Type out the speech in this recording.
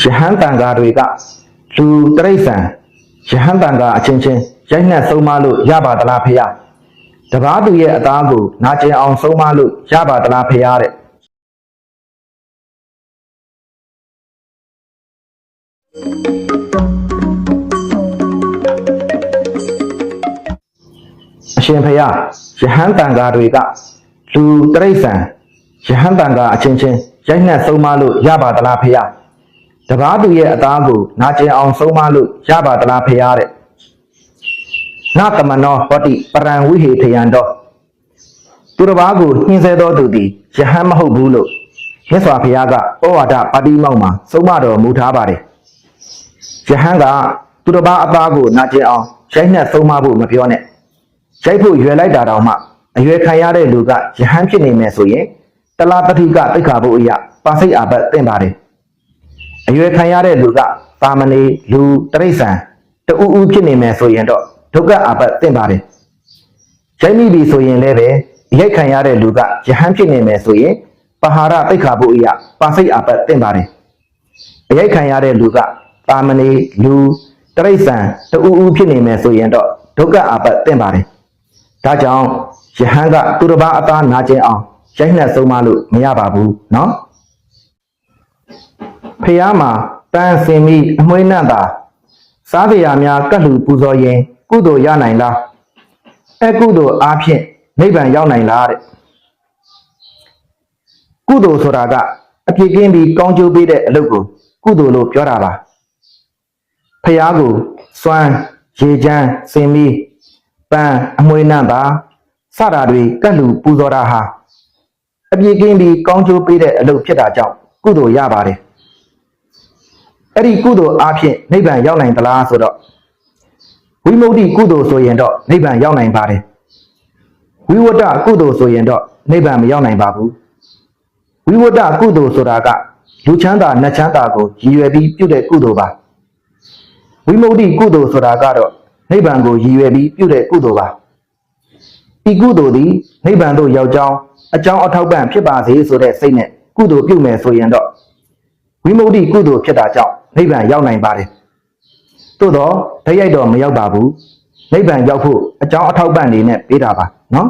ယဟန်တန်ဃာတွေကလူတရိษံယဟန်တန်ဃာအချင်းချင်းရိုက်နှက်ဆုံးမလို့ရပါသလားဖေယတပားသူရဲ့အသားကိုနာကျင်အောင်ဆုံးမလို့ရပါသလားဖေယတဲ့အရှင်ဖျားယဟန်တန်ဃာတွေကလူတရိษံယဟန်တန်ဃာအချင်းချင်းရိုက်နှက်ဆုံးမလို့ရပါသလားဖျား တပားသူရဲ့အသားကိုနာကျင်အောင်ဆုံးမလို့ရပါသလားဖျားတဲ့နာတမနောဟောတိပရံဝိဟေထယံတော်သူတစ်ပါးကိုညှင်းဆဲတော်သူသည်ယဟန်မဟုတ်ဘူးလို့မြတ်စွာဘုရားကဩဝါဒပါတိမောက်မှာဆုံးမတော်မူထားပါတယ်ယဟန်ကသူတစ်ပါးအသားကိုနာကျင်အောင်ရိုက်နှက်ဆုံးမဖို့မပြောနဲ့ရိုက်ဖို့ရွယ်လိုက်တာတောင်မှအရွယ်ခံရတဲ့လူကယဟန်ဖြစ်နေမယ်ဆိုရင်တလားပတိကတိတ်ခါဖို့အရာပါစိတ်အာဘတ်တင်ပါတယ် အရွယ်ခံရတဲ့လူကပါမဏေလူတရိษံတူဦးဖြစ်နေမယ်ဆိုရင်တော့ဒုက္ခအာဘတ်တင်ပါတယ်ရိုက်မိပြီဆိုရင်လည်းပဲရိုက်ခံရတဲ့လူကယဟန်ဖြစ်နေမယ်ဆိုရင်ပဟာရတိတ်ခါဖို့အရာပါစိတ်အာဘတ်တင်ပါတယ်အရိုက်ခံရတဲ့လူကပါမဏေလူတရိษံတူဦးဖြစ်နေမယ်ဆိုရင်တော့ဒုက္ခအာဘတ်တင်ပါတယ် ဒါကြောင့်ယဟန်ကသူတစ်ပါးအသားနာကျင်အောင်ရိုက်နှက်ဆုံးမလို့မရပါဘူးเนาะ ဖះမှာတန်စင်မီအမွှေးနှံ့တာစားကြရာများကတ်လူပူဇော်ရင် ကုသိုလ်ရနိုင်လားအကုသိုလ်အားဖြင့်နိဗ္ဗာန်ရောက်နိုင်လားတဲ့ကုသိုလ်ဆိုတာကအပြည့်ကင်းပြီးကောင်းကျိုးပေးတဲ့အလုပ်ကိုကုသိုလ်လို့ပြောတာပါဖះကိုစွမ်းရေချမ်းစင်မီပန်းအမွေနှံ့ပါစတာတွေကတ်လူပူဇော်တာဟာအပြည့်ကင်းပြီးကောင်းကျိုးပေးတဲ့အလုပ်ဖြစ်တာကြောင့်ကုသိုလ်ရပါတယ် အဲ့ဒီကုသိုလ်အားဖြင့်နိဗ္ဗာန်ရောက်နိုင်သလားဆိုတော့ဝိမု ക്തി ကုသိုလ်ဆိုရင်တော့နိဗ္ဗာန်ရောက်နိုင်ပါတယ်ဝိဝတ္တကုသိုလ်ဆိုရင်တော့နိဗ္ဗာန်မရောက်နိုင်ပါဘူးဝိဝတ္တကုသိုလ်ဆိုတာကလူချမ်းသာနတ်ချမ်းသာကိုရည်ရွယ်ပြီးပြုတဲ့ကုသိုလ်ပါဝိမု ക്തി ကုသိုလ်ဆိုတာကတော့နိဗ္ဗာန်ကိုရည်ရွယ်ပြီးပြုတဲ့ကုသိုလ်ပါဤကုသိုလ်သည်နိဗ္ဗာန်သို့ရောက်ကြောင်းအကြောင်းအထောက်ပံ့ဖြစ်ပါစေဆိုတဲ့စိတ်နဲ့ကုသိုလ်ပြုမယ်ဆိုရင်တော့ ဝိမု ക്തി ကုသိုလ်ဖြစ်တာကြောင့်နိဗ္ဗာန်ရောက်နိုင်ပါတယ်သို့တော့ဓာတ်ရိုက်တော့မရောက်ပါဘူးနိဗ္ဗာန်ရောက်ဖို့အကြောင်းအထောက်ပံ့နေနဲ့ပေးတာပါနော်